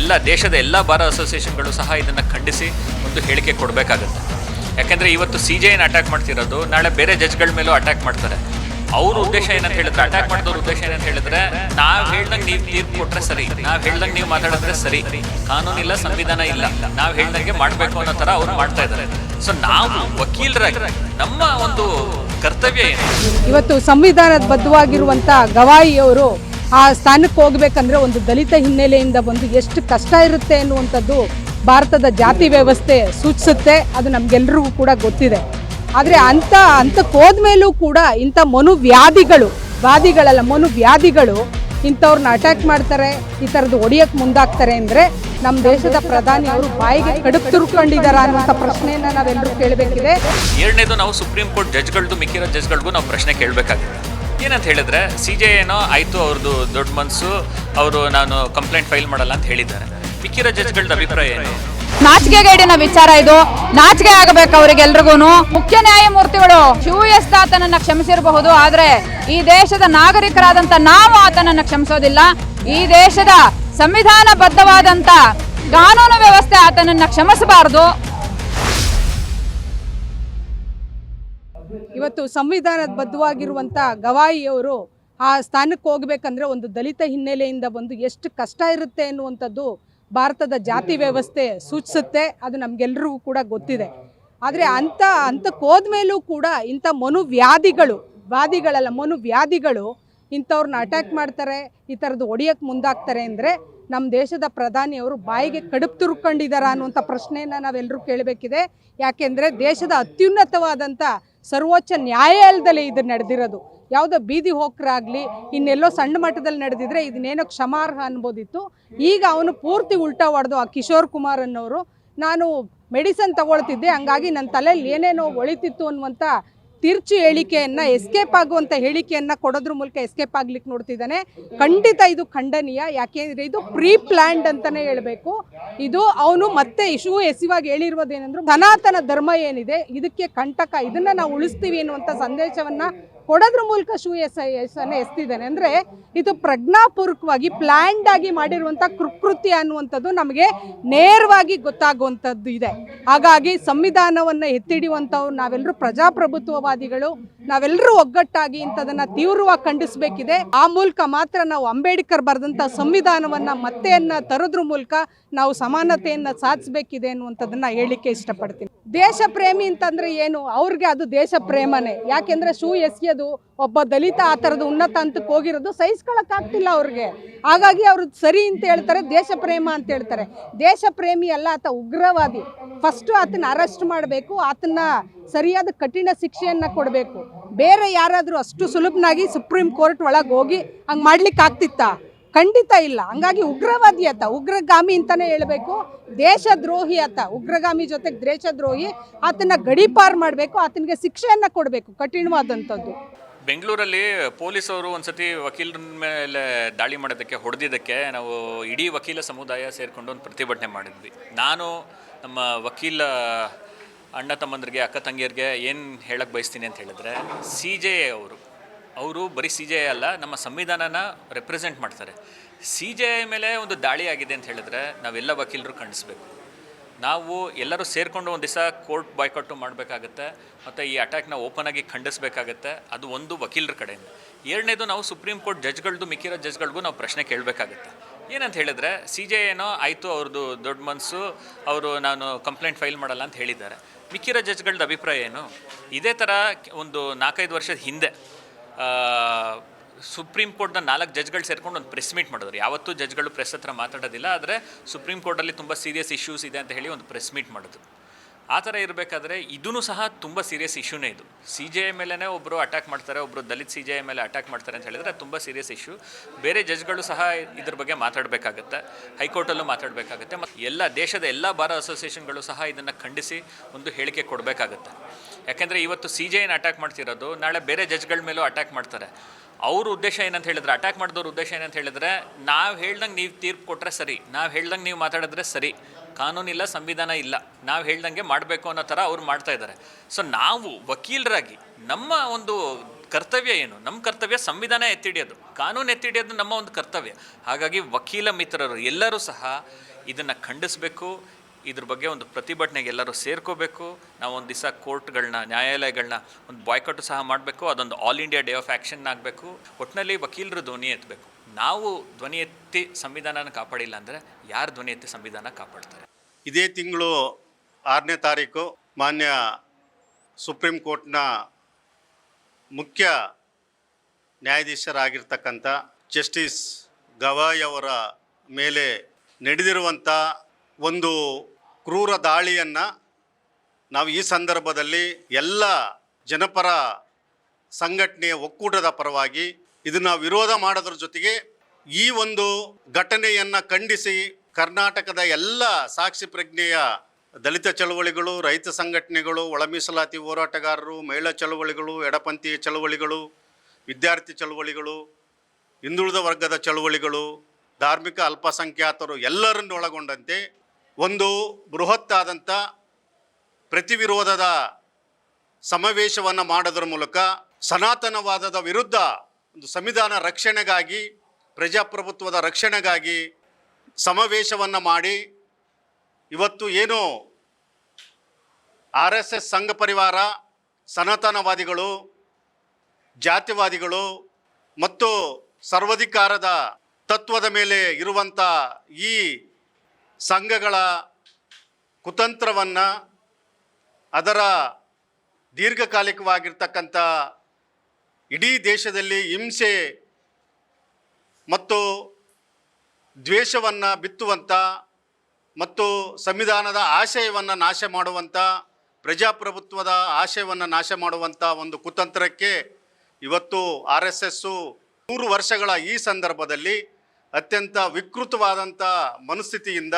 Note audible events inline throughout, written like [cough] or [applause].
ಎಲ್ಲ ದೇಶದ ಎಲ್ಲ ಬಾರ್ ಅಸೋಸಿಯೇಷನ್ಗಳು ಸಹ ಇದನ್ನು ಖಂಡಿಸಿ ಒಂದು ಹೇಳಿಕೆ ಕೊಡಬೇಕಾಗುತ್ತೆ. ಯಾಕೆಂದರೆ ಇವತ್ತು ಸಿ ಜೆ ಅಟ್ಯಾಕ್ ಮಾಡ್ತಿರೋದು, ನಾಳೆ ಬೇರೆ ಜಜ್ಗಳ ಮೇಲೂ ಅಟ್ಯಾಕ್ ಮಾಡ್ತಾರೆ. ಅವ್ರ ಉದ್ದೇಶ ಏನಂತ ಹೇಳಿದ್ರೆ ಅಟ್ಯಾಕ್ ಮಾಡಿದವ್ರ ಉದ್ದೇಶ ಏನಂತ ಹೇಳಿದ್ರೆ, ನಾವು ಹೇಳ್ದಂಗೆ ನೀವು ತೀರ್ಪು ಕೊಟ್ಟರೆ ಸರಿ, ನಾವು ಹೇಳ್ದಂಗೆ ನೀವು ಮಾತಾಡಿದ್ರೆ ಸರಿ ಕಾನೂನಿಲ್ಲ ಸಂವಿಧಾನ ಇಲ್ಲ, ನಾವು ಹೇಳ್ದಂಗೆ ಮಾಡಬೇಕು ಅನ್ನೋ ಥರ ಅವ್ರು ಮಾಡ್ತಾ ಇದ್ದಾರೆ. ಸೊ ನಾವು ವಕೀಲರಾಗಿ, ನಮ್ಮ ಒಂದು ಕರ್ತವ್ಯ ಏನು? ಇವತ್ತು ಸಂವಿಧಾನದ ಬದ್ಧವಾಗಿರುವಂಥ ಗವಾಯಿಯವರು ಆ ಸ್ಥಾನಕ್ಕೆ ಹೋಗ್ಬೇಕಂದ್ರೆ ಒಂದು ದಲಿತ ಹಿನ್ನೆಲೆಯಿಂದ ಬಂದು ಎಷ್ಟು ಕಷ್ಟ ಇರುತ್ತೆ ಅನ್ನುವಂಥದ್ದು ಭಾರತದ ಜಾತಿ ವ್ಯವಸ್ಥೆ ಸೂಚಿಸುತ್ತೆ, ಅದು ನಮಗೆಲ್ರಿಗೂ ಕೂಡ ಗೊತ್ತಿದೆ. ಆದರೆ ಅಂಥ ಅಂಥಕ್ಕೆ ಹೋದ್ಮೇಲೂ ಕೂಡ ಇಂಥ ಮನುವ್ಯಾಧಿಗಳು ವಾದಿಗಳಲ್ಲ ಮನುವ್ಯಾಧಿಗಳು ಇಂಥವ್ರನ್ನ ಅಟ್ಯಾಕ್ ಮಾಡ್ತಾರೆ, ಈ ಥರದ್ದು ಹೊಡಿಯೋಕ್ಕೆ ಮುಂದಾಗ್ತಾರೆ ಅಂದರೆ ನಮ್ಮ ದೇಶದ ಪ್ರಧಾನಿ ಅವರು ಬಾಯಿಗೆ ಕಡುಬು ತುರ್ಕೊಂಡಿದ್ದಾರೆ ಅನ್ನುವಂಥ ಪ್ರಶ್ನೆಯನ್ನು ನಾವೆಲ್ಲರೂ ಕೇಳಬೇಕಿದೆ. ಎರಡನೇದು ನಾವು ಸುಪ್ರೀಂ ಕೋರ್ಟ್ ಜಡ್ಜ್ಗಳದ್ದು ಮಿಕ್ಕಿರೋ ಜಡ್ಜ್ಗಳಿಗೂ ನಾವು ಪ್ರಶ್ನೆ ಕೇಳಬೇಕಾಗುತ್ತೆ. ಏನಂತ ಹೇಳಿದ್ರೆ, ಸಿ ಜೆ ಏನೋ ಆಯಿತು ಅವ್ರದ್ದು ದೊಡ್ಡ ಮನಸ್ಸು ಅವರು ನಾನು ಕಂಪ್ಲೇಂಟ್ ಫೈಲ್ ಮಾಡಲ್ಲ ಅಂತ ಹೇಳಿದ್ದಾರೆ. ಮಿಕ್ಕಿರೋ ಜಜ್ಗಳ ಅಭಿಪ್ರಾಯ ಏನು? ನಾಚಿಕೆಗೇಡಿನ ವಿಚಾರ ಇದು. ನಾಚಿಕೆ ಆಗಬೇಕು ಅವರಿಗೆಲ್ರಿಗೂ ಮುಖ್ಯ ನ್ಯಾಯಮೂರ್ತಿಗಳು ಶಿವ ಎಸ್ ಆತನನ್ನ ಕ್ಷಮಿಸಿರಬಹುದು, ಆದ್ರೆ ಈ ದೇಶದ ನಾಗರಿಕರಾದಂತ ನಾವು ಆತನನ್ನ ಕ್ಷಮಿಸೋದಿಲ್ಲ. ಈ ದೇಶದ ಸಂವಿಧಾನಬದ್ಧವಾದಂತ ಕಾನೂನು ವ್ಯವಸ್ಥೆ ಆತನನ್ನ ಕ್ಷಮಿಸಬಾರದು. ಇವತ್ತು ಸಂವಿಧಾನದ ಬದ್ಧವಾಗಿರುವಂಥ ಗವಾಯಿಯವರು ಆ ಸ್ಥಾನಕ್ಕೆ ಹೋಗ್ಬೇಕಂದ್ರೆ ಒಂದು ದಲಿತ ಹಿನ್ನೆಲೆಯಿಂದ ಬಂದು ಎಷ್ಟು ಕಷ್ಟ ಇರುತ್ತೆ ಅನ್ನುವಂಥದ್ದು ಭಾರತದ ಜಾತಿ ವ್ಯವಸ್ಥೆ ಸೂಚಿಸುತ್ತೆ. ಅದು ನಮ್ಗೆಲ್ರಿಗೂ ಕೂಡ ಗೊತ್ತಿದೆ. ಆದರೆ ಅಂಥ ಅಂಥಕ್ಕೆ ಹೋದ್ಮೇಲೂ ಕೂಡ ಇಂಥ ಮನುವ್ಯಾಧಿಗಳು, ವ್ಯಾಧಿಗಳಲ್ಲ, ಮನುವ್ಯಾಧಿಗಳು ಇಂಥವ್ರನ್ನ ಅಟ್ಯಾಕ್ ಮಾಡ್ತಾರೆ, ಈ ಥರದ್ದು ಹೊಡಿಯೋಕ್ಕೆ ಮುಂದಾಗ್ತಾರೆ ಅಂದರೆ ನಮ್ಮ ದೇಶದ ಪ್ರಧಾನಿಯವರು ಬಾಯಿಗೆ ಕಡುಪು ತುರ್ಕೊಂಡಿದ್ದಾರಾ ಅನ್ನುವಂಥ ಪ್ರಶ್ನೆಯನ್ನು ನಾವೆಲ್ಲರೂ ಕೇಳಬೇಕಿದೆ. ಯಾಕೆಂದರೆ ದೇಶದ ಅತ್ಯುನ್ನತವಾದಂಥ ಸರ್ವೋಚ್ಚ ನ್ಯಾಯಾಲಯದಲ್ಲಿ ಇದು ನಡೆದಿರೋದು. ಯಾವುದೋ ಬೀದಿ ಹೋಕ್ರಾಗಲಿ, ಇನ್ನೆಲ್ಲೋ ಸಣ್ಣ ಮಟ್ಟದಲ್ಲಿ ನಡೆದಿದ್ರೆ ಇದನ್ನೇನೋ ಕ್ಷಮಾರ್ಹ ಅನ್ಬೋದಿತ್ತು. ಈಗ ಅವನು ಪೂರ್ತಿ ಉಲ್ಟಾ ಹೊಡೆದು ಆ ಕಿಶೋರ್ ಕುಮಾರ್ ಅನ್ನೋರು ನಾನು ಮೆಡಿಸನ್ ತಗೊಳ್ತಿದ್ದೆ, ಹಂಗಾಗಿ ನನ್ನ ತಲೆಯಲ್ಲಿ ಏನೇನೋ ಒಳಿತಿತ್ತು ಅನ್ನುವಂಥ ತಿರ್ಚಿ ಹೇಳಿಕೆಯನ್ನು ಎಸ್ಕೇಪ್ ಆಗುವಂಥ ಹೇಳಿಕೆಯನ್ನು ಕೊಡೋದ್ರ ಮೂಲಕ ಎಸ್ಕೇಪ್ ಆಗ್ಲಿಕ್ಕೆ ನೋಡ್ತಿದ್ದಾನೆ. ಖಂಡಿತ ಇದು ಖಂಡನೀಯ. ಯಾಕೆಂದ್ರೆ ಇದು ಪ್ರೀ ಪ್ಲ್ಯಾಂಡ್ ಅಂತಾನೆ ಹೇಳಬೇಕು. ಇದು ಅವನು ಮತ್ತೆ ಇಶು ಎಸಿವಾಗಿ ಹೇಳಿರುವುದೇನೆಂದ್ರೆ ಸನಾತನ ಧರ್ಮ ಏನಿದೆ, ಇದಕ್ಕೆ ಕಂಟಕ, ಇದನ್ನ ನಾವು ಉಳಿಸ್ತೀವಿ ಅನ್ನುವಂಥ ಸಂದೇಶವನ್ನ ಕೊಡೋದ್ರ ಮೂಲಕ ಶೂ ಎಸ್ ಎಸ್ ಅನ್ನ ಎಸ್ತಿದ್ದಾನೆ. ಅಂದ್ರೆ ಇದು ಪ್ರಜ್ಞಾಪೂರ್ವಕವಾಗಿ ಪ್ಲ್ಯಾಂಡ್ ಆಗಿ ಮಾಡಿರುವಂಥ ಕೃಕೃತಿ ಅನ್ನುವಂಥದ್ದು ನಮಗೆ ನೇರವಾಗಿ ಗೊತ್ತಾಗುವಂಥದ್ದು ಇದೆ. ಹಾಗಾಗಿ ಸಂವಿಧಾನವನ್ನು ಎತ್ತಿಡಿಯುವಂಥವ್ರು ನಾವೆಲ್ಲರೂ ಪ್ರಜಾಪ್ರಭುತ್ವವಾದಿಗಳು ನಾವೆಲ್ಲರೂ ಒಗ್ಗಟ್ಟಾಗಿ ಇಂಥದನ್ನ ತೀವ್ರವಾಗಿ ಖಂಡಿಸಬೇಕಿದೆ. ಆ ಮೂಲಕ ಮಾತ್ರ ನಾವು ಅಂಬೇಡ್ಕರ್ ಬರೆದಂಥ ಸಂವಿಧಾನವನ್ನ ಮತ್ತೆಯನ್ನ ತರೋದ್ರ ಮೂಲಕ ನಾವು ಸಮಾನತೆಯನ್ನು ಸಾಧಿಸಬೇಕಿದೆ ಅನ್ನುವಂಥದ್ದನ್ನು ಹೇಳಿಕೆ ಇಷ್ಟಪಡ್ತೀನಿ. ದೇಶ ಪ್ರೇಮಿ ಅಂತಂದ್ರೆ ಏನು? ಅವ್ರಿಗೆ ಅದು ದೇಶ ಪ್ರೇಮನೇ ಯಾಕೆಂದರೆ ಶೂ ಎಸೆಯೋದು ಒಬ್ಬ ದಲಿತ, ಆ ಥರದ ಉನ್ನತ ಹಂತಕ್ಕೆ ಹೋಗಿರೋದು ಸಹಿಸ್ಕೊಳಕ್ಕಾಗ್ತಿಲ್ಲ ಅವ್ರಿಗೆ. ಹಾಗಾಗಿ ಅವರು ಸರಿ ಅಂತ ಹೇಳ್ತಾರೆ ದೇಶ ಪ್ರೇಮ ಅಂತ ಹೇಳ್ತಾರೆ. ದೇಶ ಪ್ರೇಮಿ ಅಲ್ಲ, ಆತ ಉಗ್ರವಾದಿ. ಫಸ್ಟು ಆತನ ಅರೆಸ್ಟ್ ಮಾಡಬೇಕು, ಆತನ ಸರಿಯಾದ ಕಠಿಣ ಶಿಕ್ಷೆಯನ್ನು ಕೊಡಬೇಕು. ಬೇರೆ ಯಾರಾದರೂ ಅಷ್ಟು ಸುಲಭನಾಗಿ ಸುಪ್ರೀಂ ಕೋರ್ಟ್ ಒಳಗೆ ಹೋಗಿ ಹಂಗೆ ಮಾಡ್ಲಿಕ್ಕೆ ಆಗ್ತಿತ್ತಾ ಖಂಡಿತ ಇಲ್ಲ. ಹಂಗಾಗಿ ಉಗ್ರವಾದಿ ಆತ ಉಗ್ರಗಾಮಿ ಅಂತಾನೆ ಹೇಳಬೇಕು. ದೇಶದ್ರೋಹಿ ಆತ ಉಗ್ರಗಾಮಿ ಜೊತೆಗೆ ದೇಶದ್ರೋಹಿ. ಆತನ ಗಡೀಪಾರ್ ಮಾಡಬೇಕು, ಆತನಿಗೆ ಶಿಕ್ಷೆಯನ್ನು ಕೊಡಬೇಕು, ಕಠಿಣವಾದಂಥದ್ದು. ಬೆಂಗಳೂರಲ್ಲಿ ಪೊಲೀಸವರು ಒಂದ್ಸತಿ ವಕೀಲರ ಮೇಲೆ ದಾಳಿ ಮಾಡೋದಕ್ಕೆ ಹೊಡೆದಿದ್ದಕ್ಕೆ ನಾವು ಇಡೀ ವಕೀಲ ಸಮುದಾಯ ಸೇರಿಕೊಂಡು ಒಂದು ಪ್ರತಿಭಟನೆ ಮಾಡಿದ್ವಿ. ನಾನು ನಮ್ಮ ವಕೀಲ ಅಣ್ಣ ತಮ್ಮಂದ್ರಿಗೆ, ಅಕ್ಕ ತಂಗಿಯರಿಗೆ ಏನು ಹೇಳಕ್ಕೆ ಬಯಸ್ತೀನಿ ಅಂತ ಹೇಳಿದ್ರೆ, ಸಿ ಜೆ ಅವರು ಅವರು ಬರೀ ಸಿ ಜೆ ಅಲ್ಲ, ನಮ್ಮ ಸಂವಿಧಾನನ ರೆಪ್ರೆಸೆಂಟ್ ಮಾಡ್ತಾರೆ. ಸಿ ಜೆ ಮೇಲೆ ಒಂದು ದಾಳಿ ಆಗಿದೆ ಅಂತ ಹೇಳಿದ್ರೆ ನಾವೆಲ್ಲ ವಕೀಲರು ಖಂಡಿಸ್ಬೇಕು. ನಾವು ಎಲ್ಲರೂ ಸೇರಿಕೊಂಡು ಒಂದು ದಿವಸ ಕೋರ್ಟ್ ಬಾಯ್ಕಟ್ಟು ಮಾಡಬೇಕಾಗತ್ತೆ, ಮತ್ತು ಈ ಅಟ್ಯಾಕ್ನ ಓಪನ್ ಆಗಿ ಖಂಡಿಸಬೇಕಾಗತ್ತೆ, ಅದು ಒಂದು ವಕೀಲರ ಕಡೆಯಿಂದ. ಎರಡನೇದು ನಾವು ಸುಪ್ರೀಂ ಕೋರ್ಟ್ ಜಡ್ಜ್ಗಳದ್ದು ಮಿಕ್ಕಿರೋ ಜಡ್ಜ್ಗಳಿಗೂ ನಾವು ಪ್ರಶ್ನೆ ಕೇಳಬೇಕಾಗತ್ತೆ. ಏನಂತ ಹೇಳಿದ್ರೆ, ಸಿ ಜೆ ಏನೋ, ಆಯಿತು, ಅವ್ರದ್ದು ದೊಡ್ಡ ಮನಸ್ಸು ಅವರು ನಾನು ಕಂಪ್ಲೇಂಟ್ ಫೈಲ್ ಮಾಡಲ್ಲ ಅಂತ ಹೇಳಿದ್ದಾರೆ. ಮಿಕ್ಕಿರೋ ಜಡ್ಜ್ಗಳದ್ದು ಅಭಿಪ್ರಾಯ ಏನು? ಇದೇ ಥರ ಒಂದು ನಾಲ್ಕೈದು ವರ್ಷದ ಹಿಂದೆ ಸುಪ್ರೀಂ ಕೋರ್ಟ್ನ ನಾಲ್ಕು ಜಡ್ಜ್ಗಳು ಸೇರ್ಕೊಂಡು ಒಂದು ಪ್ರೆಸ್ ಮೀಟ್ ಮಾಡಿದ್ರು. ಯಾವತ್ತೂ ಜಡ್ಜ್ಗಳು ಪ್ರೆಸ್ ಹತ್ರ ಮಾತಾಡೋದಿಲ್ಲ, ಆದರೆ ಸುಪ್ರೀಂ ಕೋರ್ಟಲ್ಲಿ ತುಂಬ ಸೀರಿಯಸ್ ಇಶ್ಯೂಸ್ ಇದೆ ಅಂತ ಹೇಳಿ ಒಂದು ಪ್ರೆಸ್ ಮೀಟ್ ಮಾಡಿದ್ರು. ಆ ಥರ ಇರಬೇಕಾದ್ರೆ ಇದೂ ಸಹ ತುಂಬ ಸೀರಿಯಸ್ ಇಶ್ಯೂನೇ ಇದು. ಸಿ ಜೆ ಮೇಲೇ ಒಬ್ಬರು ಅಟ್ಯಾಕ್ ಮಾಡ್ತಾರೆ ಒಬ್ಬರು ದಲಿತ್ ಸಿ ಜೆ ಮೇಲೆ ಅಟ್ಯಾಕ್ ಮಾಡ್ತಾರೆ ಅಂತ ಹೇಳಿದ್ರೆ ತುಂಬ ಸೀರಿಯಸ್ ಇಶ್ಯೂ ಬೇರೆ ಜಡ್ಜ್ಗಳು ಸಹ ಇದ್ರ ಬಗ್ಗೆ ಮಾತಾಡಬೇಕಾಗತ್ತೆ, ಹೈಕೋರ್ಟಲ್ಲೂ ಮಾತಾಡಬೇಕಾಗತ್ತೆ ಮತ್ತು ಎಲ್ಲ ದೇಶದ ಎಲ್ಲ ಬಾರ್ ಅಸೋಸಿಯೇಷನ್ಗಳು ಸಹ ಇದನ್ನು ಖಂಡಿಸಿ ಒಂದು ಹೇಳಿಕೆ ಕೊಡಬೇಕಾಗತ್ತೆ. ಯಾಕೆಂದರೆ ಇವತ್ತು ಸಿ ಜೆ ಐನ ಅಟ್ಯಾಕ್ ಮಾಡ್ತಿರೋದು ನಾಳೆ ಬೇರೆ ಜಡ್ಜ್ಗಳ ಮೇಲೂ ಅಟ್ಯಾಕ್ ಮಾಡ್ತಾರೆ. ಅವ್ರ ಉದ್ದೇಶ ಏನಂತ ಹೇಳಿದ್ರೆ ಅಟ್ಯಾಕ್ ಮಾಡಿದವ್ರ ಉದ್ದೇಶ ಏನಂತ ಹೇಳಿದ್ರೆ, ನಾವು ಹೇಳ್ದಂಗೆ ನೀವು ತೀರ್ಪು ಕೊಟ್ಟರೆ ಸರಿ, ನಾವು ಹೇಳ್ದಂಗೆ ನೀವು ಮಾತಾಡಿದ್ರೆ ಸರಿ. ಕಾನೂನಿಲ್ಲ, ಸಂವಿಧಾನ ಇಲ್ಲ. ನಾವು ಹೇಳ್ದಂಗೆ ಮಾಡಬೇಕು ಅನ್ನೋ ಥರ ಅವ್ರು ಮಾಡ್ತಾ ಇದ್ದಾರೆ. ಸೊ ನಾವು ವಕೀಲರಾಗಿ ನಮ್ಮ ಒಂದು ಕರ್ತವ್ಯ ಏನು? ನಮ್ಮ ಕರ್ತವ್ಯ ಸಂವಿಧಾನ ಎತ್ತಿಡಿಯೋದು. ಕಾನೂನು ಎತ್ತಿಡಿಯೋದು ನಮ್ಮ ಒಂದು ಕರ್ತವ್ಯ. ಹಾಗಾಗಿ ವಕೀಲ ಮಿತ್ರರು ಎಲ್ಲರೂ ಸಹ ಇದನ್ನು ಖಂಡಿಸಬೇಕು. ಇದ್ರ ಬಗ್ಗೆ ಒಂದು ಪ್ರತಿಭಟನೆಗೆ ಎಲ್ಲರೂ ಸೇರ್ಕೋಬೇಕು. ನಾವು ಒಂದು ದಿವಸ ಕೋರ್ಟ್ಗಳನ್ನ, ನ್ಯಾಯಾಲಯಗಳನ್ನ ಒಂದು ಬಾಯ್ಕಟ್ಟು ಸಹ ಮಾಡಬೇಕು. ಅದೊಂದು all India day of action ಆಗಬೇಕು. ಒಟ್ಟಿನಲ್ಲಿ ವಕೀಲರು ಧ್ವನಿ ಎತ್ತಬೇಕು ನಾವು ಧ್ವನಿ ಎತ್ತಿ ಸಂವಿಧಾನನ ಕಾಪಾಡಿಲ್ಲ ಅಂದರೆ ಯಾರು ಧ್ವನಿ ಎತ್ತಿ ಸಂವಿಧಾನ ಕಾಪಾಡ್ತಾರೆ? ಇದೇ ತಿಂಗಳು ಆರನೇ ತಾರೀಕು ಮಾನ್ಯ ಸುಪ್ರೀಂ ಕೋರ್ಟ್ನ ಮುಖ್ಯ ನ್ಯಾಯಾಧೀಶರಾಗಿರ್ತಕ್ಕಂಥ ಜಸ್ಟಿಸ್ ಗವಾಯ್ ಅವರ ಮೇಲೆ ನಡೆದಿರುವಂಥ ಒಂದು ಕ್ರೂರ ದಾಳಿಯನ್ನು ನಾವು ಈ ಸಂದರ್ಭದಲ್ಲಿ ಎಲ್ಲ ಜನಪರ ಸಂಘಟನೆಯ ಒಕ್ಕೂಟದ ಪರವಾಗಿ ಇದನ್ನು ವಿರೋಧ ಮಾಡೋದ್ರ ಜೊತೆಗೆ ಈ ಒಂದು ಘಟನೆಯನ್ನು ಖಂಡಿಸಿ ಕರ್ನಾಟಕದ ಎಲ್ಲ ಸಾಕ್ಷಿ ಪ್ರಜ್ಞೆಯ ದಲಿತ ಚಳವಳಿಗಳು, ರೈತ ಸಂಘಟನೆಗಳು ಒಳ ಮೀಸಲಾತಿ ಹೋರಾಟಗಾರರು, ಮಹಿಳಾ ಚಳವಳಿಗಳು, ಎಡಪಂಥೀಯ ಚಳವಳಿಗಳು, ವಿದ್ಯಾರ್ಥಿ ಚಳವಳಿಗಳು, ಹಿಂದುಳಿದ ವರ್ಗದ ಚಳವಳಿಗಳು, ಧಾರ್ಮಿಕ ಅಲ್ಪಸಂಖ್ಯಾತರು ಎಲ್ಲರನ್ನು ಒಳಗೊಂಡಂತೆ ಒಂದು ಬೃಹತ್ತಾದಂಥ ಪ್ರತಿವಿರೋಧದ ಸಮಾವೇಶವನ್ನು ಮಾಡೋದ್ರ ಮೂಲಕ ಸನಾತನವಾದದ ವಿರುದ್ಧ ಒಂದು ಸಂವಿಧಾನ ರಕ್ಷಣೆಗಾಗಿ, ಪ್ರಜಾಪ್ರಭುತ್ವದ ರಕ್ಷಣೆಗಾಗಿ ಸಮಾವೇಶವನ್ನು ಮಾಡಿ, ಇವತ್ತು ಏನು ಆರ್ ಎಸ್ ಎಸ್ ಸಂಘ ಪರಿವಾರ, ಸನಾತನವಾದಿಗಳು, ಜಾತಿವಾದಿಗಳು ಮತ್ತು ಸರ್ವಾಧಿಕಾರದ ತತ್ವದ ಮೇಲೆ ಇರುವಂಥ ಈ ಸಂಘಗಳ ಕುತಂತ್ರವನ್ನು ಅದರ ದೀರ್ಘಕಾಲಿಕವಾಗಿರ್ತಕ್ಕಂಥ ಇಡೀ ದೇಶದಲ್ಲಿ ಹಿಂಸೆ ಮತ್ತು ದ್ವೇಷವನ್ನು ಬಿತ್ತುವಂಥ ಮತ್ತು ಸಂವಿಧಾನದ ಆಶಯವನ್ನು ನಾಶ ಮಾಡುವಂಥ ಪ್ರಜಾಪ್ರಭುತ್ವದ ಆಶಯವನ್ನು ನಾಶ ಮಾಡುವಂಥ ಒಂದು ಕುತಂತ್ರಕ್ಕೆ ಇವತ್ತು ಆರ್ ಎಸ್ ಎಸ್ಸು ನೂರು ವರ್ಷಗಳ ಈ ಸಂದರ್ಭದಲ್ಲಿ ಅತ್ಯಂತ ವಿಕೃತವಾದಂಥ ಮನಸ್ಥಿತಿಯಿಂದ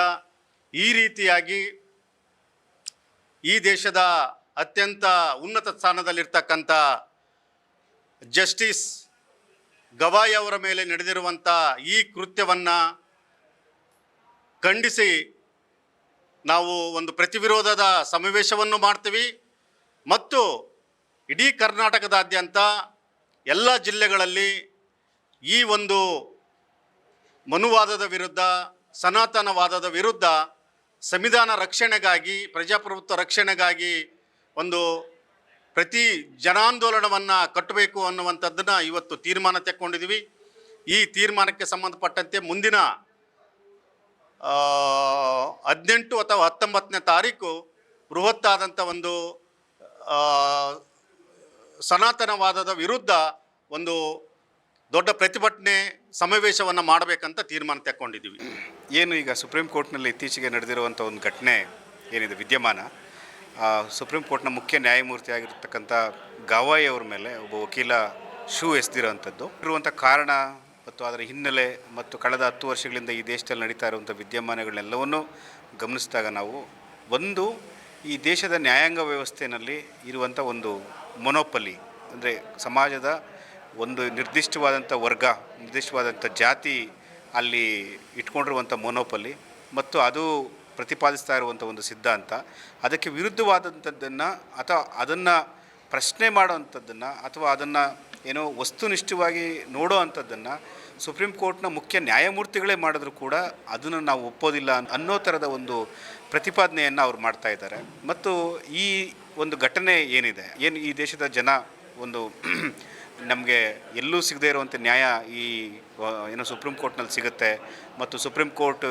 ಈ ರೀತಿಯಾಗಿ ಈ ದೇಶದ ಅತ್ಯಂತ ಉನ್ನತ ಸ್ಥಾನದಲ್ಲಿರ್ತಕ್ಕಂಥ ಜಸ್ಟಿಸ್ ಗವಾಯ್ ಅವರ ಮೇಲೆ ನಡೆದಿರುವಂಥ ಈ ಕೃತ್ಯವನ್ನು ಖಂಡಿಸಿ ನಾವು ಒಂದು ಪ್ರತಿವಿರೋಧದ ಸಮಾವೇಶವನ್ನು ಮಾಡ್ತೀವಿ. ಮತ್ತು ಇಡೀ ಕರ್ನಾಟಕದಾದ್ಯಂತ ಎಲ್ಲ ಜಿಲ್ಲೆಗಳಲ್ಲಿ ಈ ಒಂದು ಮನುವಾದದ ವಿರುದ್ಧ, ಸನಾತನವಾದದ ವಿರುದ್ಧ ಸಂವಿಧಾನ ರಕ್ಷಣೆಗಾಗಿ, ಪ್ರಜಾಪ್ರಭುತ್ವ ರಕ್ಷಣೆಗಾಗಿ ಒಂದು ಪ್ರತಿ ಜನಾಂದೋಲನವನ್ನು ಕಟ್ಟಬೇಕು ಅನ್ನುವಂಥದ್ದನ್ನು ಇವತ್ತು ತೀರ್ಮಾನ ತೆಕ್ಕೊಂಡಿದ್ದೀವಿ ಈ ತೀರ್ಮಾನಕ್ಕೆ ಸಂಬಂಧಪಟ್ಟಂತೆ ಮುಂದಿನ ಹದಿನೆಂಟು ಅಥವಾ ಹತ್ತೊಂಬತ್ತನೇ ತಾರೀಕು ಬೃಹತ್ತಾದಂಥ ಒಂದು ಸನಾತನವಾದದ ವಿರುದ್ಧ ಒಂದು ದೊಡ್ಡ ಪ್ರತಿಭಟನೆ ಸಮಾವೇಶವನ್ನು ಮಾಡಬೇಕಂತ ತೀರ್ಮಾನ ತೆಕ್ಕೊಂಡಿದ್ದೀವಿ ಏನು ಈಗ ಸುಪ್ರೀಂ ಕೋರ್ಟ್ನಲ್ಲಿ ಇತ್ತೀಚೆಗೆ ನಡೆದಿರುವಂಥ ಒಂದು ಘಟನೆ ಏನಿದೆ, ವಿದ್ಯಮಾನ? ಸುಪ್ರೀಂ ಕೋರ್ಟ್ನ ಮುಖ್ಯ ನ್ಯಾಯಮೂರ್ತಿ ಆಗಿರ್ತಕ್ಕಂಥ ಗವಾಯ್ ಮೇಲೆ ಒಬ್ಬ ವಕೀಲ ಶೂ ಎಸೆದಿರೋವಂಥದ್ದು. ಇರುವಂಥ ಕಾರಣ ಮತ್ತು ಅದರ ಹಿನ್ನೆಲೆ ಮತ್ತು ಕಳೆದ ಹತ್ತು ವರ್ಷಗಳಿಂದ ಈ ದೇಶದಲ್ಲಿ ನಡೀತಾ ಇರುವಂಥ ವಿದ್ಯಮಾನಗಳನ್ನೆಲ್ಲವನ್ನು ಗಮನಿಸಿದಾಗ ನಾವು ಒಂದು, ಈ ದೇಶದ ನ್ಯಾಯಾಂಗ ವ್ಯವಸ್ಥೆಯಲ್ಲಿ ಇರುವಂಥ ಒಂದು ಮೊನೋಪಲಿ, ಅಂದರೆ ಸಮಾಜದ ಒಂದು ನಿರ್ದಿಷ್ಟವಾದಂಥ ವರ್ಗ, ನಿರ್ದಿಷ್ಟವಾದಂಥ ಜಾತಿ ಅಲ್ಲಿ ಇಟ್ಕೊಂಡಿರುವಂಥ ಮೊನೋಪಲಿ ಮತ್ತು ಅದು ಪ್ರತಿಪಾದಿಸ್ತಾ ಇರುವಂಥ ಒಂದು ಸಿದ್ಧಾಂತ, ಅದಕ್ಕೆ ವಿರುದ್ಧವಾದಂಥದ್ದನ್ನು ಅಥವಾ ಅದನ್ನು ಪ್ರಶ್ನೆ ಮಾಡೋವಂಥದ್ದನ್ನು ಅಥವಾ ಅದನ್ನು ಏನೋ ವಸ್ತುನಿಷ್ಠವಾಗಿ ನೋಡೋ ಅಂಥದ್ದನ್ನು ಸುಪ್ರೀಂ ಕೋರ್ಟ್ನ ಮುಖ್ಯ ನ್ಯಾಯಮೂರ್ತಿಗಳೇ ಮಾಡಿದ್ರು ಕೂಡ ಅದನ್ನು ನಾವು ಒಪ್ಪೋದಿಲ್ಲ ಅನ್ನೋ ಥರದ ಒಂದು ಪ್ರತಿಪಾದನೆಯನ್ನು ಅವ್ರು ಮಾಡ್ತಾ ಇದ್ದಾರೆ. ಮತ್ತು ಈ ಒಂದು ಘಟನೆ ಏನಿದೆ? ಏನು ಈ ದೇಶದ ಜನ ಒಂದು [clears throat] ನಮಗೆ ಎಲ್ಲೂ ಸಿಗದೇ ಇರುವಂಥ ನ್ಯಾಯ ಈ ಏನೋ ಸುಪ್ರೀಂ ಕೋರ್ಟ್ನಲ್ಲಿ ಸಿಗುತ್ತೆ ಮತ್ತು ಸುಪ್ರೀಂ ಕೋರ್ಟ್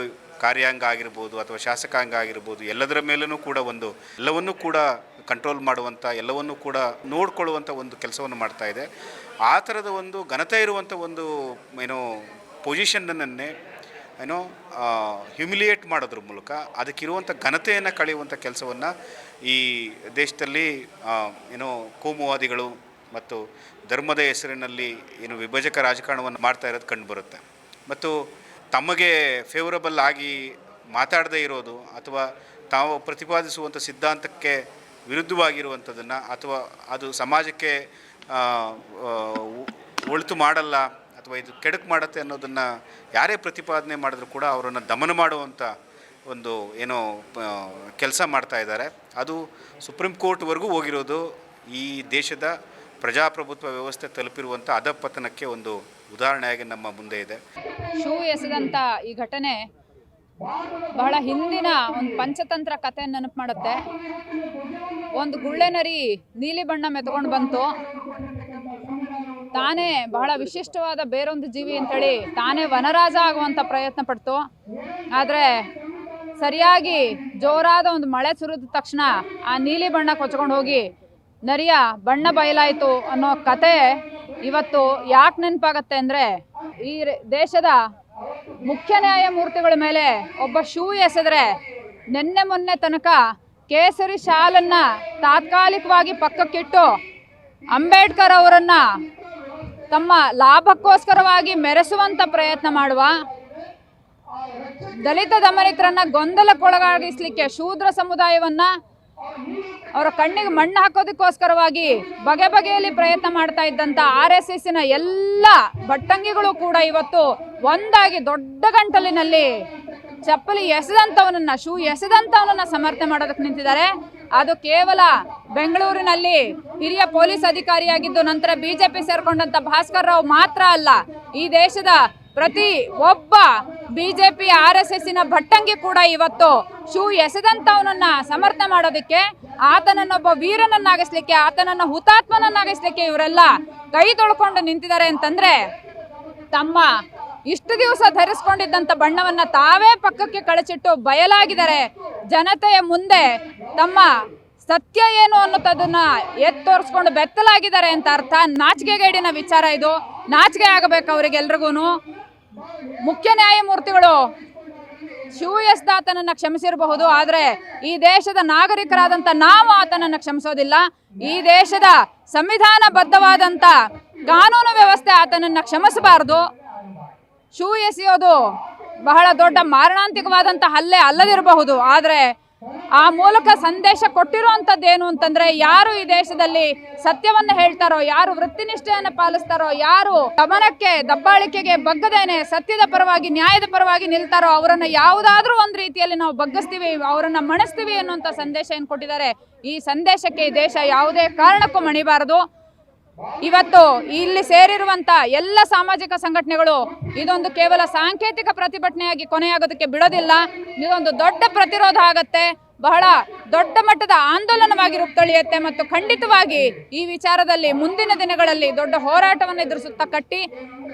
ಕಾರ್ಯಾಂಗ ಆಗಿರ್ಬೋದು ಅಥವಾ ಶಾಸಕಾಂಗ ಆಗಿರ್ಬೋದು, ಎಲ್ಲದರ ಮೇಲೂ ಕೂಡ ಒಂದು, ಎಲ್ಲವನ್ನೂ ಕೂಡ ಕಂಟ್ರೋಲ್ ಮಾಡುವಂಥ ಎಲ್ಲವನ್ನೂ ಕೂಡ ನೋಡಿಕೊಳ್ಳುವಂಥ ಒಂದು ಕೆಲಸವನ್ನು ಮಾಡ್ತಾ ಇದೆ. ಆ ಥರದ ಒಂದು ಘನತೆ ಇರುವಂಥ ಒಂದು, ಏನೋ ಪೊಸಿಷನ್ನನ್ನೇ ಏನೋ ಹ್ಯುಮಿಲಿಯೇಟ್ ಮಾಡೋದ್ರ ಮೂಲಕ ಅದಕ್ಕಿರುವಂಥ ಘನತೆಯನ್ನು ಕಳೆಯುವಂಥ ಕೆಲಸವನ್ನು ಈ ದೇಶದಲ್ಲಿ ಏನೋ, ಕೋಮುವಾದಿಗಳು ಮತ್ತು ಧರ್ಮದ ಹೆಸರಿನಲ್ಲಿ ಏನು ವಿಭಜಕ ರಾಜಕಾರಣವನ್ನು ಮಾಡ್ತಾ ಇರೋದು ಕಂಡುಬರುತ್ತೆ ಮತ್ತು ತಮಗೆ ಫೇವರಬಲ್ ಆಗಿ ಮಾತಾಡದೇ ಇರೋದು ಅಥವಾ ತಾವು ಪ್ರತಿಪಾದಿಸುವಂಥ ಸಿದ್ಧಾಂತಕ್ಕೆ ವಿರುದ್ಧವಾಗಿರುವಂಥದ್ದನ್ನು ಅಥವಾ ಅದು ಸಮಾಜಕ್ಕೆ ಒಳಿತು ಮಾಡಲ್ಲ ಅಥವಾ ಇದು ಕೆಡಕು ಮಾಡುತ್ತೆ ಅನ್ನೋದನ್ನು ಯಾರೇ ಪ್ರತಿಪಾದನೆ ಮಾಡಿದ್ರು ಕೂಡ ಅವರನ್ನು ದಮನ ಮಾಡುವಂಥ ಒಂದು ಏನೋ ಕೆಲಸ ಮಾಡ್ತಾ ಇದ್ದಾರೆ. ಅದು ಸುಪ್ರೀಂ ಕೋರ್ಟ್ವರೆಗೂ ಹೋಗಿರೋದು ಈ ದೇಶದ ಪ್ರಜಾಪ್ರಭುತ್ವ ವ್ಯವಸ್ಥೆ ತಲುಪಿರುವಂಥ ಅಧಪತನಕ್ಕೆ ಒಂದು ಉದಾಹರಣೆಯಾಗಿ ನಮ್ಮ ಮುಂದೆ ಇದೆ. ಶೂ ಎಸೆದಂತ ಈ ಘಟನೆ ಬಹಳ ಹಿಂದಿನ ಒಂದು ಪಂಚತಂತ್ರ ಕಥೆ ನೆನಪು ಮಾಡುತ್ತೆ. ಒಂದು ಗುಳ್ಳೆ ನರಿ ನೀಲಿ ಬಣ್ಣ ಮೆತ್ಕೊಂಡು ಬಂತು. ತಾನೇ ಬಹಳ ವಿಶಿಷ್ಟವಾದ ಬೇರೊಂದು ಜೀವಿ ಅಂತೇಳಿ ತಾನೇ ವನರಾಜ ಆಗುವಂಥ ಪ್ರಯತ್ನ ಪಡ್ತು. ಆದರೆ ಸರಿಯಾಗಿ ಜೋರಾದ ಒಂದು ಮಳೆ ಸುರಿದ ತಕ್ಷಣ ಆ ನೀಲಿ ಬಣ್ಣ ಕೊಚ್ಕೊಂಡು ಹೋಗಿ ನರಿಯ ಬಣ್ಣ ಬಯಲಾಯಿತು ಅನ್ನೋ ಕತೆ ಇವತ್ತು ಯಾಕೆ ನೆನಪಾಗತ್ತೆ ಅಂದರೆ ಈ ದೇಶದ ಮುಖ್ಯ ನ್ಯಾಯಮೂರ್ತಿಗಳ ಮೇಲೆ ಒಬ್ಬ ಶೂ ಎಸೆದ್ರೆ ನಿನ್ನೆ ಮೊನ್ನೆ ತನಕ ಕೇಸರಿ ಶಾಲನ್ನ ತಾತ್ಕಾಲಿಕವಾಗಿ ಪಕ್ಕಕ್ಕಿಟ್ಟು ಅಂಬೇಡ್ಕರ್ ಅವರನ್ನು ತಮ್ಮ ಲಾಭಕ್ಕೋಸ್ಕರವಾಗಿ ಮೆರೆಸುವಂಥ ಪ್ರಯತ್ನ ಮಾಡುವ ದಲಿತ ದಮನಿತರನ್ನ ಗೊಂದಲಕ್ಕೊಳಗಾಗಿಸ್ಲಿಕ್ಕೆ ಶೂದ್ರ ಸಮುದಾಯವನ್ನ ಅವರ ಕಣ್ಣಿಗೆ ಮಣ್ಣು ಹಾಕೋದಕ್ಕೋಸ್ಕರವಾಗಿ ಬಗೆ ಬಗೆಯಲ್ಲಿ ಪ್ರಯತ್ನ ಮಾಡ್ತಾ ಇದ್ದಂಥ ಆರ್ ಎಸ್ ಎಸ್ಸಿನ ಎಲ್ಲ ಭಟ್ಟಂಗಿಗಳು ಕೂಡ ಇವತ್ತು ಒಂದಾಗಿ ದೊಡ್ಡ ಗಂಟಲಿನಲ್ಲಿ ಚಪ್ಪಲಿ ಎಸೆದಂಥವನನ್ನ ಶೂ ಎಸೆದಂಥವನನ್ನ ಸಮರ್ಥನೆ ಮಾಡೋದಕ್ಕೆ ನಿಂತಿದ್ದಾರೆ. ಅದು ಕೇವಲ ಬೆಂಗಳೂರಿನಲ್ಲಿ ಹಿರಿಯ ಪೊಲೀಸ್ ಅಧಿಕಾರಿಯಾಗಿದ್ದು ನಂತರ ಬಿಜೆಪಿ ಸೇರ್ಕೊಂಡಂತ ಭಾಸ್ಕರ್ ರಾವ್ ಮಾತ್ರ ಅಲ್ಲ, ಈ ದೇಶದ ಪ್ರತಿ ಒಬ್ಬ ಬಿಜೆಪಿ, ಆರ್ ಎಸ್ ಎಸ್ಸಿನ ಭಟ್ಟಂಗಿ ಕೂಡ ಇವತ್ತು ಶೂ ಎಸೆದಂತವನನ್ನ ಸಮರ್ಥ ಮಾಡೋದಕ್ಕೆ, ಆತನನ್ನೊಬ್ಬ ವೀರನನ್ನಾಗಿಸ್ಲಿಕ್ಕೆ, ಆತನನ್ನ ಹುತಾತ್ಮನನ್ನಾಗಿಸ್ಲಿಕ್ಕೆ ಇವರೆಲ್ಲ ಕೈ ತೊಳ್ಕೊಂಡು ನಿಂತಿದ್ದಾರೆ ಅಂತಂದ್ರೆ ತಮ್ಮ ಇಷ್ಟು ದಿವಸ ಧರಿಸ್ಕೊಂಡಿದ್ದಂಥ ಬಣ್ಣವನ್ನ ತಾವೇ ಪಕ್ಕಕ್ಕೆ ಕಳಚಿಟ್ಟು ಬಯಲಾಗಿದ್ದಾರೆ. ಜನತೆಯ ಮುಂದೆ ತಮ್ಮ ಸತ್ಯ ಏನು ಅನ್ನೋದನ್ನ ಎತ್ ತೋರಿಸ್ಕೊಂಡು ಬೆತ್ತಲಾಗಿದ್ದಾರೆ ಅಂತ ಅರ್ಥ. ನಾಚಿಕೆಗೇಡಿನ ವಿಚಾರ ಇದು. ನಾಚಿಕೆ ಆಗಬೇಕು ಅವರಿಗೆಲ್ರಿಗೂ ಮುಖ್ಯ ನ್ಯಾಯಮೂರ್ತಿಗಳು ಶಿವ ಎಸ್ ಆತನನ್ನು ಕ್ಷಮಿಸಿರಬಹುದು, ಆದರೆ ಈ ದೇಶದ ನಾಗರಿಕರಾದಂಥ ನಾವು ಆತನನ್ನ ಕ್ಷಮಿಸೋದಿಲ್ಲ. ಈ ದೇಶದ ಸಂವಿಧಾನಬದ್ಧವಾದಂಥ ಕಾನೂನು ವ್ಯವಸ್ಥೆ ಆತನನ್ನ ಕ್ಷಮಿಸಬಾರದು. ಶೂ ಎಸೆಯೋದು ಬಹಳ ದೊಡ್ಡ ಮಾರಣಾಂತಿಕವಾದಂಥ ಹಲ್ಲೆ ಅಲ್ಲದಿರಬಹುದು, ಆದರೆ ಆ ಮೂಲಕ ಸಂದೇಶ ಕೊಟ್ಟಿರುವಂಥದ್ದು ಏನು ಅಂತಂದ್ರೆ ಯಾರು ಈ ದೇಶದಲ್ಲಿ ಸತ್ಯವನ್ನ ಹೇಳ್ತಾರೋ, ಯಾರು ವೃತ್ತಿನಿಷ್ಠೆಯನ್ನು ಪಾಲಿಸ್ತಾರೋ, ಯಾರು ಗಮನಕ್ಕೆ ದಬ್ಬಾಳಿಕೆಗೆ ಬಗ್ಗದೇನೆ ಸತ್ಯದ ಪರವಾಗಿ, ನ್ಯಾಯದ ಪರವಾಗಿ ನಿಲ್ತಾರೋ, ಅವರನ್ನ ಯಾವುದಾದ್ರೂ ಒಂದು ರೀತಿಯಲ್ಲಿ ನಾವು ಬಗ್ಗಿಸ್ತೀವಿ, ಅವರನ್ನ ಮಣಿಸ್ತೀವಿ ಅನ್ನುವಂಥ ಸಂದೇಶ ಏನು ಕೊಟ್ಟಿದ್ದಾರೆ? ಈ ಸಂದೇಶಕ್ಕೆ ಈ ದೇಶ ಯಾವುದೇ ಕಾರಣಕ್ಕೂ ಮಣಿಬಾರದು. ಇವತ್ತು ಇಲ್ಲಿ ಸೇರಿರುವಂತ ಎಲ್ಲ ಸಾಮಾಜಿಕ ಸಂಘಟನೆಗಳು ಇದೊಂದು ಕೇವಲ ಸಾಂಕೇತಿಕ ಪ್ರತಿಭಟನೆಯಾಗಿ ಕೊನೆಯಾಗೋದಕ್ಕೆ ಬಿಡೋದಿಲ್ಲ. ಇದೊಂದು ದೊಡ್ಡ ಪ್ರತಿರೋಧ ಆಗತ್ತೆ. ಬಹಳ ದೊಡ್ಡ ಮಟ್ಟದ ಆಂದೋಲನವಾಗಿ ರೂಪುಗೊಳ್ಳುತ್ತೆ ಮತ್ತು ಖಂಡಿತವಾಗಿ ಈ ವಿಚಾರದಲ್ಲಿ ಮುಂದಿನ ದಿನಗಳಲ್ಲಿ ದೊಡ್ಡ ಹೋರಾಟವನ್ನು ಎದುರಿಸುತ್ತಾ ಕಟ್ಟಿ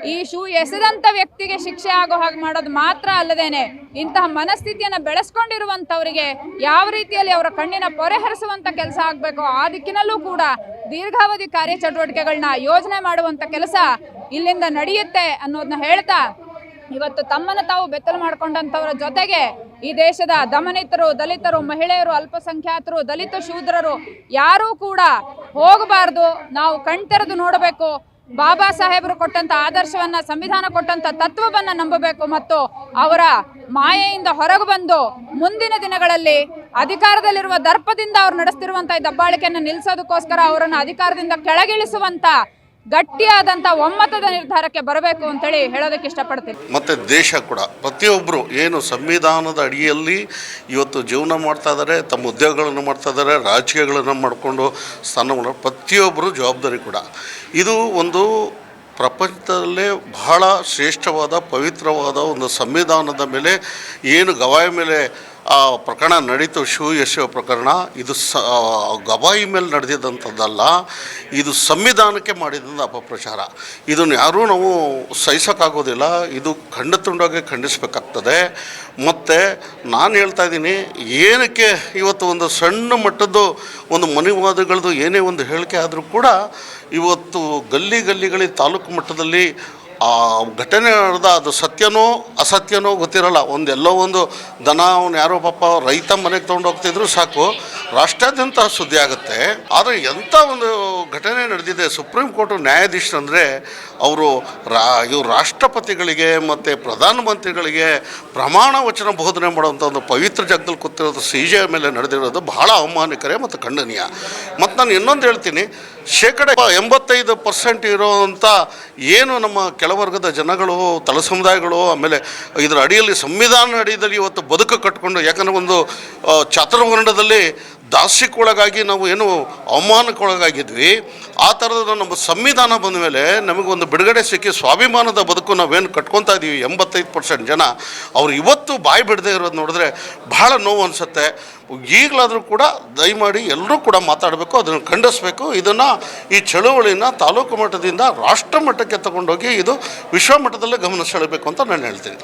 ಈ ಶೂ ಎಸೆದಂತ ವ್ಯಕ್ತಿಗೆ ಶಿಕ್ಷೆ ಆಗೋ ಹಾಗೆ ಮಾಡೋದು ಮಾತ್ರ ಅಲ್ಲದೇನೆ ಇಂತಹ ಮನಸ್ಥಿತಿಯನ್ನು ಬೆಳೆಸ್ಕೊಂಡಿರುವಂತವರಿಗೆ ಯಾವ ರೀತಿಯಲ್ಲಿ ಅವರ ಕಣ್ಣಿನ ಪೊರೆ ಹರಿಸುವಂತ ಕೆಲಸ ಆಗಬೇಕು ಆ ದಿಕ್ಕಿನಲ್ಲೂ ಕೂಡ ದೀರ್ಘಾವಧಿ ಕಾರ್ಯಚಟುವಟಿಕೆಗಳನ್ನ ಯೋಜನೆ ಮಾಡುವಂತ ಕೆಲಸ ಇಲ್ಲಿಂದ ನಡೆಯುತ್ತೆ ಅನ್ನೋದನ್ನ ಹೇಳ್ತಾ ಇವತ್ತು ತಮ್ಮನ್ನು ತಾವು ಬೆತ್ತಲು ಮಾಡಿಕೊಂಡಂಥವರ ಜೊತೆಗೆ ಈ ದೇಶದ ದಮನಿತರು, ದಲಿತರು, ಮಹಿಳೆಯರು, ಅಲ್ಪಸಂಖ್ಯಾತರು, ದಲಿತ ಶೂದ್ರರು ಯಾರೂ ಕೂಡ ಹೋಗಬಾರ್ದು. ನಾವು ಕಣ್ತೆರೆದು ನೋಡಬೇಕು. ಬಾಬಾ ಸಾಹೇಬರು ಕೊಟ್ಟಂತ ಆದರ್ಶವನ್ನ, ಸಂವಿಧಾನ ಕೊಟ್ಟಂತ ತತ್ವವನ್ನ ನಂಬಬೇಕು ಮತ್ತು ಅವರ ಮಾಯೆಯಿಂದ ಹೊರಗೆ ಬಂದು ಮುಂದಿನ ದಿನಗಳಲ್ಲಿ ಅಧಿಕಾರದಲ್ಲಿರುವ ದರ್ಪದಿಂದ ಅವ್ರು ನಡೆಸ್ತಿರುವಂತಹ ದಬ್ಬಾಳಿಕೆಯನ್ನು ನಿಲ್ಲಿಸೋದಕ್ಕೋಸ್ಕರ ಅವರನ್ನು ಅಧಿಕಾರದಿಂದ ಕೆಳಗಿಳಿಸುವಂತ ಗಟ್ಟಿಯಾದಂತ ಒಮ್ಮತದ ನಿರ್ಧಾರಕ್ಕೆ ಬರಬೇಕು ಅಂತೇಳಿ ಹೇಳೋದಕ್ಕೆ ಇಷ್ಟಪಡ್ತೀನಿ. ಮತ್ತು ದೇಶ ಕೂಡ ಪ್ರತಿಯೊಬ್ಬರು ಏನು ಸಂವಿಧಾನದ ಅಡಿಯಲ್ಲಿ ಇವತ್ತು ಜೀವನ ಮಾಡ್ತಾ ಇದ್ದಾರೆ ತಮ್ಮ ಉದ್ಯೋಗಗಳನ್ನು ಮಾಡ್ತಾ ಇದ್ದಾರೆ ರಾಜಕೀಯಗಳನ್ನು ಮಾಡಿಕೊಂಡು ಸ್ಥಾನವನ್ನು ಪ್ರತಿಯೊಬ್ಬರು ಜವಾಬ್ದಾರಿ ಕೂಡ. ಇದು ಒಂದು ಪ್ರಪಂಚದಲ್ಲೇ ಬಹಳ ಶ್ರೇಷ್ಠವಾದ, ಪವಿತ್ರವಾದ ಒಂದು ಸಂವಿಧಾನದ ಮೇಲೆ ಏನು ಗವಾಯ ಮೇಲೆ ಆ ಪ್ರಕರಣ ನಡೀತು, ಶೂ ಎಸೆಯುವ ಪ್ರಕರಣ. ಇದು ಸ ಗವಾಯಿ ಮೇಲೆ ನಡೆದಿದ್ದಂಥದ್ದಲ್ಲ ಇದು ಸಂವಿಧಾನಕ್ಕೆ ಮಾಡಿದಂಥ ಅಪಪ್ರಚಾರ. ಇದನ್ನು ಯಾರೂ ನಾವು ಸಹಿಸೋಕ್ಕಾಗೋದಿಲ್ಲ. ಇದು ಖಂಡ ತುಂಡಾಗಿ ಖಂಡಿಸಬೇಕಾಗ್ತದೆ. ಮತ್ತು ನಾನು ಹೇಳ್ತಾ ಇದ್ದೀನಿ, ಏನಕ್ಕೆ ಇವತ್ತು ಒಂದು ಸಣ್ಣ ಮಟ್ಟದ್ದು ಒಂದು ಮನೆವಾದಗಳದ್ದು ಏನೇ ಒಂದು ಹೇಳಿಕೆ ಆದರೂ ಕೂಡ, ಇವತ್ತು ಗಲ್ಲಿ ಗಲ್ಲಿಗಳಿ ತಾಲೂಕು ಮಟ್ಟದಲ್ಲಿ ಆ ಘಟನೆ ನಡೆದ ಅದು ಸತ್ಯನೋ ಅಸತ್ಯನೋ ಗೊತ್ತಿರಲ್ಲ. ಒಂದು ಎಲ್ಲೋ ಒಂದು ದನ, ಅವನು ಯಾರೋ ಪಾಪ ರೈತ ಮನೆಗೆ ತೊಗೊಂಡು ಹೋಗ್ತಿದ್ರು ಸಾಕು. ರಾಷ್ಟ್ರಾದ್ಯಂತ ಸುದ್ದಿ ಆಗುತ್ತೆ. ಆದರೆ ಎಂಥ ಒಂದು ಘಟನೆ ನಡೆದಿದೆ, ಸುಪ್ರೀಂ ಕೋರ್ಟ್ ನ್ಯಾಯಾಧೀಶರಂದರೆ ಅವರು ರಾ, ಇವರು ರಾಷ್ಟ್ರಪತಿಗಳಿಗೆ ಮತ್ತು ಪ್ರಧಾನಮಂತ್ರಿಗಳಿಗೆ ಪ್ರಮಾಣ ವಚನ ಬೋಧನೆ ಮಾಡುವಂಥ ಒಂದು ಪವಿತ್ರ ಜಗದಲ್ಲಿ ಕೂತಿರೋದು ಸಿ ಜೆ ಮೇಲೆ ನಡೆದಿರೋದು ಬಹಳ ಅವಮಾನಕರ ಮತ್ತು ಖಂಡನೀಯ. ಮತ್ತು ನಾನು ಇನ್ನೊಂದು ಹೇಳ್ತೀನಿ. ಶೇಕಡ ಎಂಬತ್ತೈದು ಪರ್ಸೆಂಟ್ ಇರೋವಂಥ ಏನು ನಮ್ಮ ಕೆಳವರ್ಗದ ಜನಗಳು ತಳ ಸಮುದಾಯಗಳು ಆಮೇಲೆ ಇದರ ಅಡಿಯಲ್ಲಿ ಸಂವಿಧಾನ ಅಡಿಯಲ್ಲಿ ಇವತ್ತು ಬದುಕು ಕಟ್ಕೊಂಡು, ಯಾಕಂದರೆ ಒಂದು ಚಾತುರ್ವರ್ಣದಲ್ಲಿ ದಾಸ್ಯಕ್ಕೊಳಗಾಗಿ ನಾವು ಏನು ಅವಮಾನಕ್ಕೊಳಗಾಗಿದ್ವಿ, ಆ ಥರದ ನಮ್ಮ ಸಂವಿಧಾನ ಬಂದ ಮೇಲೆ ನಮಗೊಂದು ಬಿಡುಗಡೆ ಸಿಕ್ಕಿ ಸ್ವಾಭಿಮಾನದ ಬದುಕು ನಾವೇನು ಕಟ್ಕೊತಾ ಇದ್ದೀವಿ ಎಂಬತ್ತೈದು ಪರ್ಸೆಂಟ್ ಜನ. ಅವ್ರು ಇವತ್ತು ಬಾಯಿ ಬಿಡದೆ ಇರೋದು ನೋಡಿದ್ರೆ ಬಹಳ ನೋವು ಅನಿಸುತ್ತೆ. ಈಗಲಾದರೂ ಕೂಡ ದಯಮಾಡಿ ಎಲ್ಲರೂ ಕೂಡ ಮಾತಾಡಬೇಕು, ಅದನ್ನು ಖಂಡಿಸಬೇಕು. ಇದನ್ನು ಈ ಚಳುವಳಿನ ತಾಲೂಕು ಮಟ್ಟದಿಂದ ರಾಷ್ಟ್ರ ಮಟ್ಟಕ್ಕೆ ತಗೊಂಡೋಗಿ ಇದು ವಿಶ್ವ ಮಟ್ಟದಲ್ಲೇ ಗಮನ ಸೆಳಬೇಕು ಅಂತ ನಾನು ಹೇಳ್ತೀನಿ.